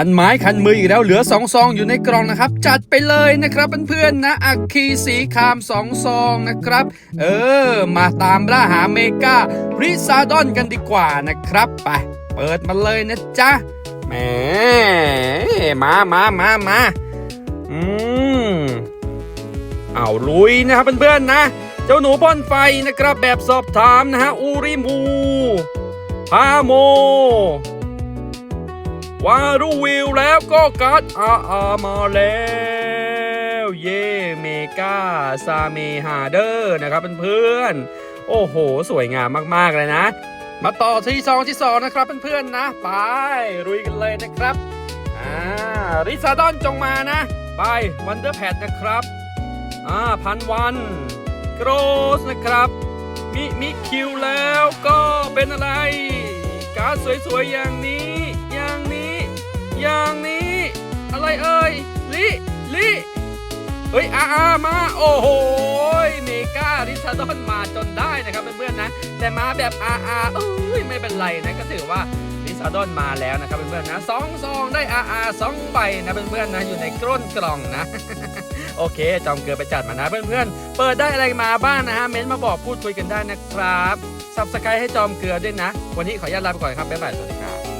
คันไม้คันมืออีกแล้วเหลือสองซองอยู่ในกล่องนะครับ จัดไปเลยนะครับเพื่อนๆนะอัคคีสีคามสองซองนะครับ เออ มาตามล่าหาเมการิซาดอนกันดีกว่านะครับไปเปิดมาเลยนะจ๊ะแหมมามามามาอืมเอาลุยนะครับเพื่อนๆนะ เจ้าหนูพ่นไฟนะครับแบบสอบถามนะฮะอูริมูพาโม วารูวิวแล้วก็การ์ดอาอามาแล้ว เย่เมกาซาเมฮาเดอร์นะครับเพื่อนๆ โอ้โห สวยงามมากๆเลยนะ มาต่อที่ซองที่สองนะครับเพื่อนๆนะ ไปรุยกันเลยนะครับ อ่าริซาดอนจงมานะ ไปวันเดอร์แพดนะครับ อ่าพันวันโกรสนะครับมิมิคิวแล้วก็เป็นอะไร การ์ดสวยๆอย่างนี้ เฮ้ยอาอามา โอ้โหเมการิซาดอนมาจนได้นะครับเพื่อนๆนะ แต่มาแบบอาอาเอ้ยไม่เป็นไรนะก็ถือว่าริซาดอนมาแล้วนะครับเพื่อนๆนะสองซองได้อาอาสองใบนะเพื่อนๆนะอยู่ในกล้นกล่องนะโอเค จอมเกลือไปจัดมานะเพื่อนๆ เปิดได้อะไรมาบ้างนะฮะ เม้นมาบอกพูดคุยกันได้นะครับ สับสกายให้จอมเกลือด้วยนะ วันนี้ขออนุญาตลาไปก่อนครับ บ๊ายบาย สวัสดีครับ